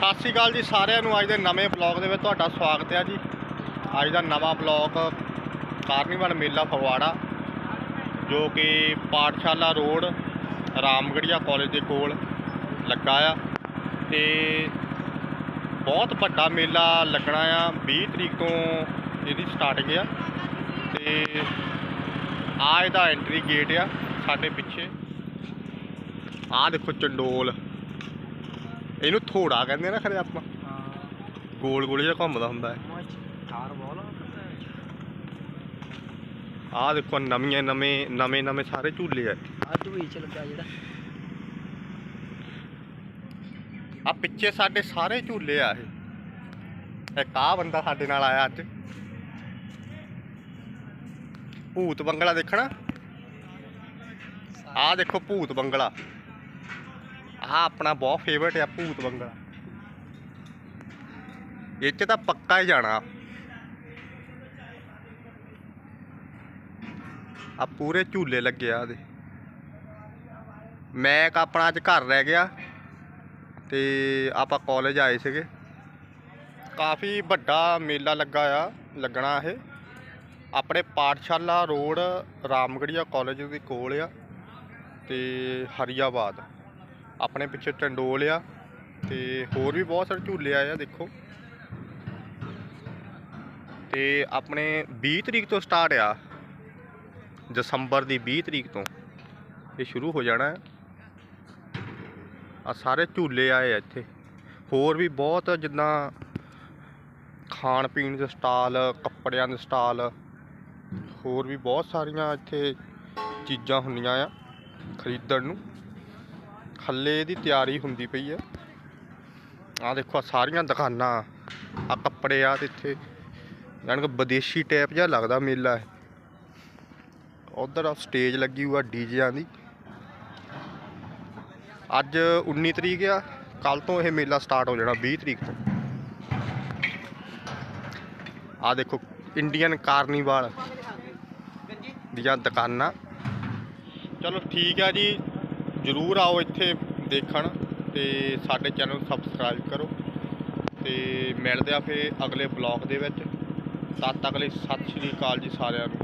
ਸਤਿ ਸ਼੍ਰੀ ਅਕਾਲ ਜੀ ਸਾਰਿਆਂ ਨੂੰ। ਅੱਜ ਦੇ ਨਵੇਂ ਬਲੌਗ ਦੇ ਵਿੱਚ ਤੁਹਾਡਾ ਸਵਾਗਤ ਹੈ ਜੀ। ਅੱਜ ਦਾ ਨਵਾਂ ਬਲੌਗ ਕਾਰਨੀਵਲ ਮੇਲਾ ਫਗਵਾੜਾ, ਜੋ ਕਿ ਪਾਠਸ਼ਾਲਾ ਰੋਡ, ਰਾਮਗੜੀਆ ਕਾਲਜ ਦੇ ਕੋਲ ਲੱਗਾ ਆ। ਤੇ ਬਹੁਤ ਵੱਡਾ ਮੇਲਾ ਲੱਗਣਾ ਆ। 20 ਤਰੀਕ ਤੋਂ ਇਹਦੀ ਸਟਾਰਟਿੰਗ ਆ ਤੇ ਆ ਇਹਦਾ ਐਂਟਰੀ ਗੇਟ ਆ ਸਾਡੇ ਪਿੱਛੇ। ਆ ਦੇਖੋ ਚੰਡੋਲ। ਇਹਨੂੰ ਥੋੜਾ ਕਹਿੰਦੇ ਆ ਨਾ ਖਰੇ ਆਪਾਂ। ਗੋਲ ਗੋਲ ਜਿਹਾ ਘੁੰਮਦਾ ਹੁੰਦਾ ਹੈ ਬੋਲ ਆਹ ਦੇਖੋ ਨਵੀਆਂ ਨਵੇਂ ਨਵੇਂ ਨਵੇਂ ਸਾਰੇ ਝੂਲੇ ਆ। ਆ ਦੂਈ ਚ ਲੱਗਾ ਜਿਹੜਾ। ਆ ਪਿੱਛੇ ਸਾਡੇ ਸਾਰੇ ਝੂਲੇ ਆ ਇਹ। ਇੱਕ ਆਹ ਬੰਦਾ ਸਾਡੇ ਨਾਲ ਆਇਆ ਅੱਜ। ਭੂਤ ਬੰਗਲਾ ਦੇਖਣਾ। ਆਹ ਦੇਖੋ ਭੂਤ ਬੰਗਲਾ। ਆਹ ਆਪਣਾ ਬਹੁਤ ਫੇਵਰਟ ਆ ਭੂਤ ਬੰਗਲਾ। ਇਹ 'ਚ ਤਾਂ ਪੱਕਾ ਹੀ ਜਾਣਾ। ਆ ਪੂਰੇ ਝੂਲੇ ਲੱਗੇ ਆ ਇਹਦੇ। ਮੈਂ ਇੱਕ ਆਪਣਾ ਅੱਜ ਘਰ ਰਹਿ ਗਿਆ ਤੇ ਆਪਾਂ ਕਾਲਜ ਆਏ ਸੀਗੇ। ਕਾਫੀ ਵੱਡਾ ਮੇਲਾ ਲੱਗਾ ਆ, ਲੱਗਣਾ ਇਹ। ਆਪਣੇ ਪਾਠਸ਼ਾਲਾ ਰੋਡ ਰਾਮਗੜੀਆ ਕਾਲਜ ਦੇ ਕੋਲ ਆ ਤੇ ਹਰੀਆਬਾਦ। ਆਪਣੇ ਪਿੱਛੇ ਟੰਡੋਲ ਆ ਤੇ ਹੋਰ ਵੀ ਬਹੁਤ ਸਾਰੇ ਝੂਲੇ ਆਏ ਆ, ਦੇਖੋ। ਤੇ ਆਪਣੇ 20 ਤਰੀਕ ਤੋਂ ਸਟਾਰਟ ਆ। ਦਸੰਬਰ ਦੀ 20 ਤਰੀਕ ਤੋਂ। ਇਹ ਸ਼ੁਰੂ ਹੋ ਜਾਣਾ ਆ ਸਾਰੇ ਝੂਲੇ ਆਏ ਆ ਇੱਥੇ। ਹੋਰ ਵੀ ਬਹੁਤ ਜਿੱਦਾਂ ਖਾਣ ਪੀਣ ਦੇ ਸਟਾਲ, ਕੱਪੜਿਆਂ ਦੇ ਸਟਾਲ, ਹੋਰ ਵੀ ਬਹੁਤ ਸਾਰੀਆਂ ਇੱਥੇ ਚੀਜ਼ਾਂ ਹੁੰਦੀਆਂ ਆ ਖਰੀਦਣ ਨੂੰ। ਥੱਲੇ ਇਹਦੀ ਤਿਆਰੀ ਹੁੰਦੀ ਪਈ ਹੈ ਆ ਦੇਖੋ, ਆਹ ਸਾਰੀਆਂ ਦੁਕਾਨਾਂ ਆ ਕੱਪੜੇ ਆ ਤੇ ਇੱਥੇ ਜਾਣੀ ਕਿ ਵਿਦੇਸ਼ੀ ਟੈਪ ਜਿਹਾ ਲੱਗਦਾ ਮੇਲਾ ਹੈ ਉਧਰ ਸਟੇਜ ਲੱਗੀ ਹੋਈ ਆ ਡੀਜਿਆਂ ਦੀ। ਅੱਜ 19 ਤਰੀਕ ਆ ਕੱਲ ਤੋਂ ਇਹ ਮੇਲਾ ਸਟਾਰਟ ਹੋ ਜਾਣਾ 20 ਤਰੀਕ ਤੋਂ। ਆ ਦੇਖੋ ਇੰਡੀਅਨ ਕਾਰਨੀਵਾਲ ਦੀਆਂ ਦੁਕਾਨਾਂ। ਚਲੋ ਠੀਕ ਆ ਜੀ। ਜਰੂਰ ਆਓ ਇੱਥੇ ਦੇਖਣ ਤੇ ਸਾਡੇ ਚੈਨਲ ਨੂੰ ਸਬਸਕ੍ਰਾਈਬ ਕਰੋ ਤੇ ਮਿਲਦੇ ਆ ਫੇ ਅਗਲੇ ਬਲੌਗ ਦੇ ਵਿੱਚ। ਤਦ ਤੱਕ ਲਈ ਸਤਿ ਸ਼੍ਰੀ ਅਕਾਲ ਜੀ ਸਾਰਿਆਂ ਨੂੰ।